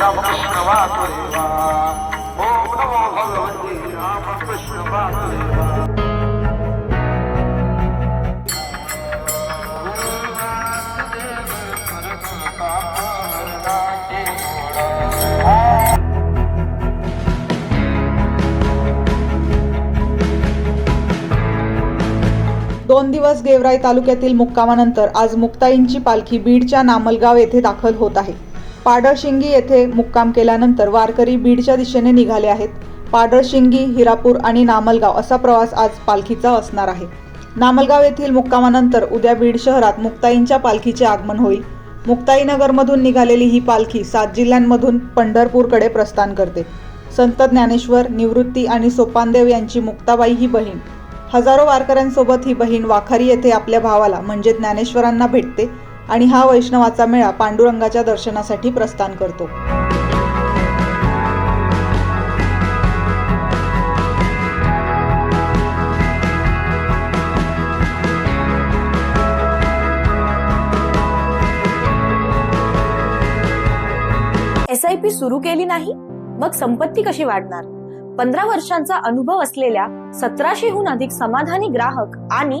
रामकृष्ण वासुदेवा ओम नमो भगवते रामकृष्ण वासुदेवा दोन दिवस गेवराई तालुक्यातील मुक्कामानंतर आज मुक्ताईंची पालखी बीडच्या नामलगाव येथे दाखल होत आहे. पाडळशिंगी येथे मुक्काम केल्यानंतर वारकरी बीडच्या दिशेने निघाले आहेत. पाडळशिंगी हिरापूर आणि नामलगाव असा प्रवास आज पालखीचा असणार आहे. नामलगाव येथील मुक्कामानंतर उद्या बीड शहरात मुक्ताईंच्या पालखीचे आगमन होईल. मुक्ताईनगरमधून निघालेली ही पालखी सात जिल्ह्यांमधून पंढरपूरकडे प्रस्थान करते. संत ज्ञानेश्वर निवृत्ती आणि सोपानदेव यांची मुक्ताबाई ही बहीण. हजारो वारकऱ्यांसोबत ही बहीण वाखारी येथे आपल्या भावाला म्हणजे ज्ञानेश्वरांना भेटते. आणि हा वैष्णवाचा मेळा पांडुरंगाच्या दर्शनासाठी प्रस्थान करतो. एस आय पी सुरू केली नाही मग संपत्ती कशी वाढणार? पंधरा वर्षांचा अनुभव असलेल्या सतराशेहून अधिक समाधानी ग्राहक आणि